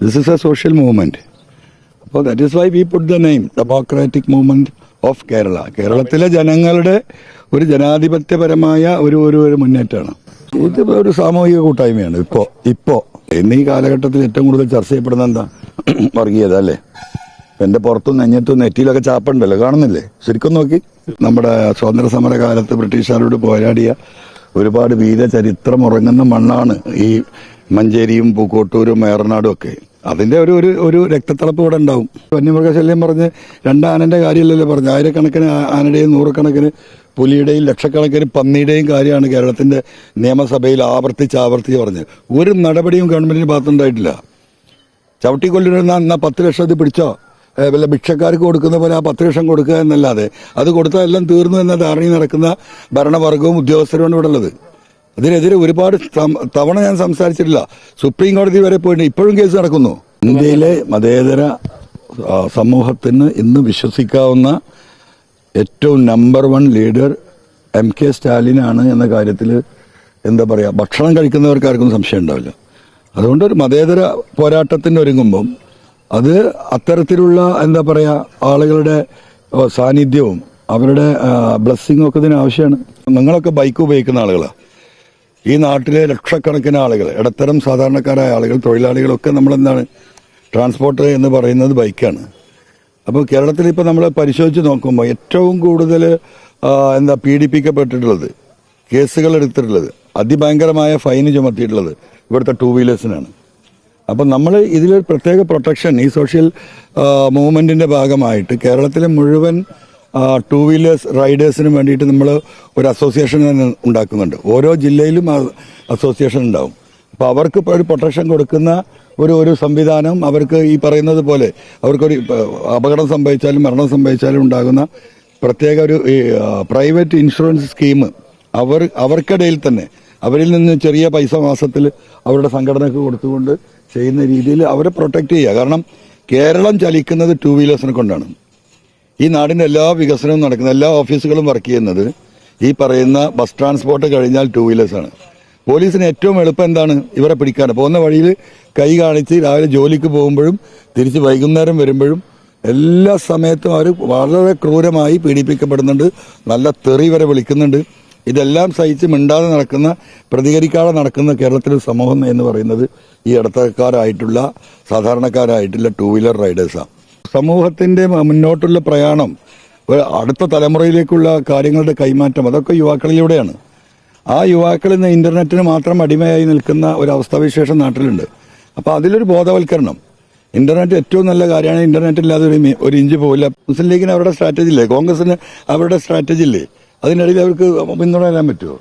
This is a social movement അപ്പോൾ that is why we put the name democratic movement of Kerala കേരളത്തിലെ ജനങ്ങളുടെ ഒരു ജനാധിപത്യപരമായ ഒരു ഒരു ഒരു മുന്നേറ്റമാണ്. ഇത് ഒരു സാമൂഹിക കൂട്ടായ്മയാണ് ഇപ്പോ ഇപ്പോ. ഇന്ന് ഈ കാലഘട്ടത്തിൽ ഏറ്റവും കൂടുതൽ ചർച്ച ചെയ്യപ്പെടുന്ന എന്താ? വർഗീയത അല്ലേ? എന്റെ പുറത്തും നെഞ്ഞത്തും നെറ്റിയിലൊക്കെ ചാപ്പുണ്ടല്ലോ കാണുന്നില്ലേ? ശരിക്കും നോക്കി. നമ്മുടെ സ്വാതന്ത്ര്യ സമര കാലത്ത് ബ്രിട്ടീഷുകാരോട് പോരാടിയ ഒരുപാട് വീര ചരിത്രം ഉറങ്ങുന്ന മണ്ണാണ് ഈ മഞ്ചേരിയും പൂക്കോട്ടൂരും ഏറനാടും ഒക്കെ. അതിന്റെ ഒരു ഒരു ഒരു രക്തത്തിളപ്പ് ഇവിടെ ഉണ്ടാവും. വന്യമൃഗശല്യം പറഞ്ഞ് രണ്ടാനന്റെ കാര്യമല്ലല്ലോ പറഞ്ഞു. ആയിരക്കണക്കിന് ആനയുടെയും നൂറുകണക്കിന് പുലിയുടെയും ലക്ഷക്കണക്കിന് പന്നിയുടെയും കാര്യമാണ് കേരളത്തിന്റെ നിയമസഭയിൽ ആവർത്തിച്ച് ആവർത്തിച്ച് പറഞ്ഞ്. ഒരു നടപടിയും ഗവൺമെന്റിന് ഭാഗത്തുണ്ടായിട്ടില്ല. ചവിട്ടിക്കൊല്ലിരുന്ന എന്നാ പത്ത് ലക്ഷം ഇത് പിടിച്ചോ? വല്ല ഭിക്ഷക്കാർക്ക് കൊടുക്കുന്ന പോലെ ആ പത്ത് ലക്ഷം കൊടുക്കുക എന്നല്ലാതെ. അത് കൊടുത്താൽ എല്ലാം തീർന്നു എന്ന ധാരണയിൽ നടക്കുന്ന ഭരണവർഗവും ഉദ്യോഗസ്ഥരുമാണ് ഇവിടെ ഉള്ളത്. അതിനെതിരെ ഒരുപാട് തവണ ഞാൻ സംസാരിച്ചിട്ടില്ല. സുപ്രീം കോടതി വരെ പോയിട്ട് ഇപ്പോഴും കേസ് നടക്കുന്നു. ഇന്ത്യയിലെ മതേതര സമൂഹത്തിന് ഇന്ന് വിശ്വസിക്കാവുന്ന ഏറ്റവും number one leader M K സ്റ്റാലിനാണ് എന്ന കാര്യത്തിൽ എന്താ പറയുക ഭക്ഷണം കഴിക്കുന്നവർക്ക് ആർക്കും സംശയം ഉണ്ടാവില്ല. അതുകൊണ്ട് ഒരു മതേതര പോരാട്ടത്തിന് ഒരുങ്ങുമ്പം അത് അത്തരത്തിലുള്ള എന്താ പറയുക ആളുകളുടെ സാന്നിധ്യവും അവരുടെ ബ്ലെസ്സിങ്ങും ഒക്കെ ഇതിന് ആവശ്യമാണ്. നിങ്ങളൊക്കെ ബൈക്ക് ഉപയോഗിക്കുന്ന ആളുകളാണ് ഈ നാട്ടിലെ ലക്ഷക്കണക്കിന് ആളുകൾ ഇടത്തരം സാധാരണക്കാരായ ആളുകൾ തൊഴിലാളികളൊക്കെ നമ്മളെന്താണ് ട്രാൻസ്പോർട്ട് എന്ന് പറയുന്നത് ബൈക്കാണ്. അപ്പോൾ കേരളത്തിൽ ഇപ്പോൾ നമ്മൾ പരിശോധിച്ച് നോക്കുമ്പോൾ ഏറ്റവും കൂടുതൽ എന്താ പീഡിപ്പിക്കപ്പെട്ടിട്ടുള്ളത് കേസുകൾ എടുത്തിട്ടുള്ളത് അതിഭയങ്കരമായ ഫൈന് ചുമത്തിയിട്ടുള്ളത് ഇവിടുത്തെ ടൂ വീലേഴ്സിനാണ് അപ്പം നമ്മൾ ഇതിലൊരു പ്രത്യേക പ്രൊട്ടക്ഷൻ ഈ സോഷ്യൽ മൂവ്മെന്റിന്റെ ഭാഗമായിട്ട് കേരളത്തിലെ മുഴുവൻ ടൂ വീലേഴ്സ് റൈഡേഴ്സിന് വേണ്ടിയിട്ട് നമ്മൾ ഒരു അസോസിയേഷൻ തന്നെ ഉണ്ടാക്കുന്നുണ്ട്. ഓരോ ജില്ലയിലും അസോസിയേഷൻ ഉണ്ടാവും. അപ്പോൾ അവർക്ക് ഒരു പ്രൊട്ടക്ഷൻ കൊടുക്കുന്ന ഒരു ഒരു സംവിധാനം അവർക്ക് ഈ പറയുന്നത് പോലെ അവർക്കൊരു അപകടം സംഭവിച്ചാലും മരണം സംഭവിച്ചാലും ഉണ്ടാകുന്ന പ്രത്യേക ഒരു പ്രൈവറ്റ് ഇൻഷുറൻസ് സ്കീം അവർ അവർക്കിടയിൽ തന്നെ. അവരിൽ നിന്ന് ചെറിയ പൈസ മാസത്തിൽ അവരുടെ സംഘടനക്ക് കൊടുത്തുകൊണ്ട് ചെയ്യുന്ന രീതിയിൽ അവരെ പ്രൊട്ടക്റ്റ് ചെയ്യുക. കാരണം കേരളം ചലിക്കുന്നത് ടൂ വീലേഴ്സിനെ കൊണ്ടാണ്. ഈ നാടിന്റെ എല്ലാ വികസനവും നടക്കുന്ന എല്ലാ ഓഫീസുകളും വർക്ക് ചെയ്യുന്നത് ഈ പറയുന്ന ബസ് ട്രാൻസ്പോർട്ട് കഴിഞ്ഞാൽ ടൂ വീലേഴ്സാണ് പോലീസിന് ഏറ്റവും എളുപ്പം എന്താണ്? ഇവരെ പിടിക്കാൻ പോകുന്ന വഴിയിൽ കൈ കാണിച്ച് രാവിലെ ജോലിക്ക് പോകുമ്പോഴും തിരിച്ച് വൈകുന്നേരം വരുമ്പോഴും എല്ലാ സമയത്തും അവർ വളരെ ക്രൂരമായി പീഡിപ്പിക്കപ്പെടുന്നുണ്ട്. നല്ല തെറി വരെ വിളിക്കുന്നുണ്ട്. ഇതെല്ലാം സഹിച്ച് മിണ്ടാതെ നടക്കുന്ന പ്രതികരിക്കാതെ നടക്കുന്ന കേരളത്തിലെ സമൂഹം എന്ന് പറയുന്നത് ഈ ഇടത്തരക്കാരായിട്ടുള്ള സാധാരണക്കാരായിട്ടുള്ള ടൂ വീലർ റൈഡേഴ്സാണ് സമൂഹത്തിന്റെ മുന്നോട്ടുള്ള പ്രയാണം അടുത്ത തലമുറയിലേക്കുള്ള കാര്യങ്ങളുടെ കൈമാറ്റം അതൊക്കെ യുവാക്കളിലൂടെയാണ്. ആ യുവാക്കൾ ഇന്ന് ഇന്റർനെറ്റിന് മാത്രം അടിമയായി നിൽക്കുന്ന ഒരു അവസ്ഥാവിശേഷം നാട്ടിലുണ്ട്. അപ്പോൾ അതിലൊരു ബോധവൽക്കരണം. ഇന്റർനെറ്റ് ഏറ്റവും നല്ല കാര്യമാണ് ഇന്റർനെറ്റ് ഇല്ലാതെ ഒരു ഒരു ഇഞ്ച് പോകില്ല മുസ്ലിം ലീഗിന് അവരുടെ സ്ട്രാറ്റജി ഇല്ലേ? കോൺഗ്രസിന് അവരുടെ സ്ട്രാറ്റജി ഇല്ലേ? അതിനിടയിൽ അവർക്ക് പിന്തുണ തരാൻ പറ്റുമോ